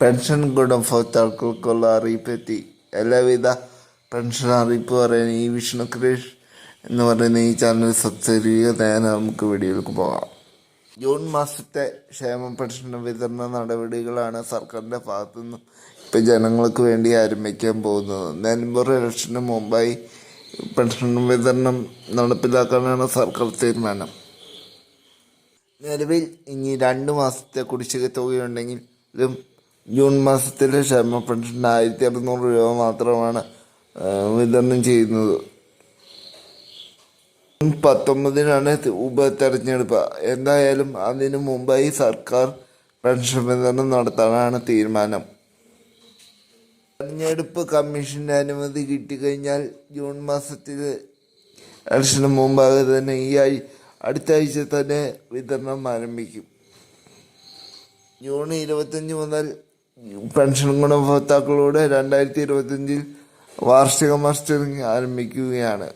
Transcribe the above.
Pension ഗുണഭോക്താക്കൾക്കുള്ള അറിയിപ്പെത്തി. എല്ലാവിധ pension അറിയിപ്പ് പറയാൻ ഈ വിഷ്ണു ക്രേഷ് എന്ന് പറയുന്ന ഈ ചാനൽ സബ്സ്ക്രൈബ് ചെയ്യുക. നേരെ നമുക്ക് വീഡിയോയിലേക്ക് പോകാം. ജൂൺ മാസത്തെ ക്ഷേമ പെൻഷൻ വിതരണ നടപടികളാണ് സർക്കാരിന്റെ ഭാഗത്തു നിന്നും ഇപ്പം ജനങ്ങൾക്ക് വേണ്ടി ആരംഭിക്കാൻ പോകുന്നത്. നിലമ്പൂർ ഇലക്ഷന് മുമ്പായി പെൻഷൻ വിതരണം നടപ്പിലാക്കാനാണ് സർക്കാർ തീരുമാനം. നിലവിൽ ഇനി രണ്ട് മാസത്തെ കുടിശ്ശിക തുകയുണ്ടെങ്കിലും ജൂൺ മാസത്തിൽ ക്ഷേമ പെൻഷൻ ആയിരത്തി അറുന്നൂറ് രൂപ മാത്രമാണ് വിതരണം ചെയ്യുന്നത്. പത്തൊമ്പതിനാണ് ഉപ ഉപതെരഞ്ഞെടുപ്പ്. എന്തായാലും അതിനു മുമ്പായി സർക്കാർ പെൻഷൻ വിതരണം നടത്താനാണ് തീരുമാനം. തെരഞ്ഞെടുപ്പ് കമ്മീഷന്റെ അനുമതി കിട്ടിക്കഴിഞ്ഞാൽ ജൂൺ മാസത്തിൽ ഇലക്ഷന് മുമ്പാകെ തന്നെ ഈ ആഴ്ച അടുത്ത ആഴ്ച തന്നെ വിതരണം ആരംഭിക്കും. ജൂൺ ഇരുപത്തഞ്ച് മുതൽ പെൻഷൻ ഗുണഭോക്താക്കളോട് രണ്ടായിരത്തി ഇരുപത്തഞ്ചിൽ വാർഷിക മസ്റ്ററിംഗ് ആരംഭിക്കുകയാണ്.